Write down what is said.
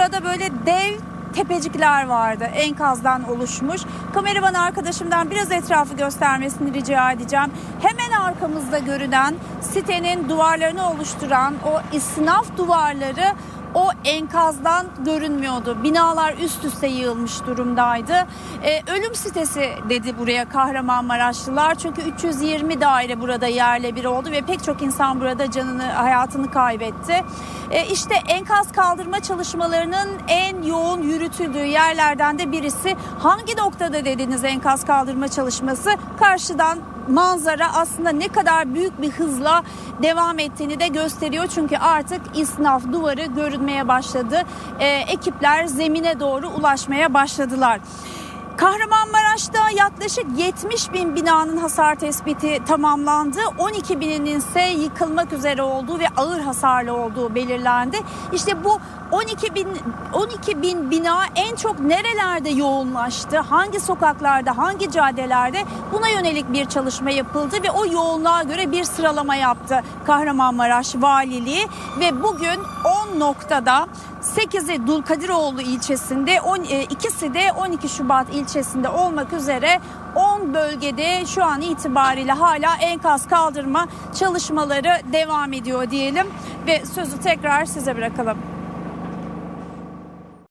Burada böyle dev tepecikler vardı enkazdan oluşmuş. Kameraman arkadaşımdan biraz etrafı göstermesini rica edeceğim. Hemen arkamızda görünen sitenin duvarlarını oluşturan o isnaf duvarları o enkazdan görünmüyordu. Binalar üst üste yığılmış durumdaydı. Ee, ölüm sitesi dedi buraya Kahramanmaraşlılar. Çünkü 320 daire burada yerle bir oldu ve pek çok insan burada canını, hayatını kaybetti. Ee, işte enkaz kaldırma çalışmalarının en yoğun yürütüldüğü yerlerden de birisi. Hangi noktada dediniz enkaz kaldırma çalışması? Karşıdan manzara aslında ne kadar büyük bir hızla devam ettiğini de gösteriyor. Çünkü artık isnaf duvarı görünmeye başladı. Ee, ekipler zemine doğru ulaşmaya başladılar. Kahramanmaraş'ta yaklaşık 70 bin binanın hasar tespiti tamamlandı. 12 binin ise yıkılmak üzere olduğu ve ağır hasarlı olduğu belirlendi. İşte bu 12 bin 12 bin bina en çok nerelerde yoğunlaştı? Hangi sokaklarda, hangi caddelerde? Buna yönelik bir çalışma yapıldı ve o yoğunluğa göre bir sıralama yaptı Kahramanmaraş Valiliği ve bugün 10 noktada 8'i Dulkadiroğlu ilçesinde, 10, e, de 12 Şubat ilçesinde olmak üzere 10 bölgede şu an itibariyle hala enkaz kaldırma çalışmaları devam ediyor diyelim ve sözü tekrar size bırakalım.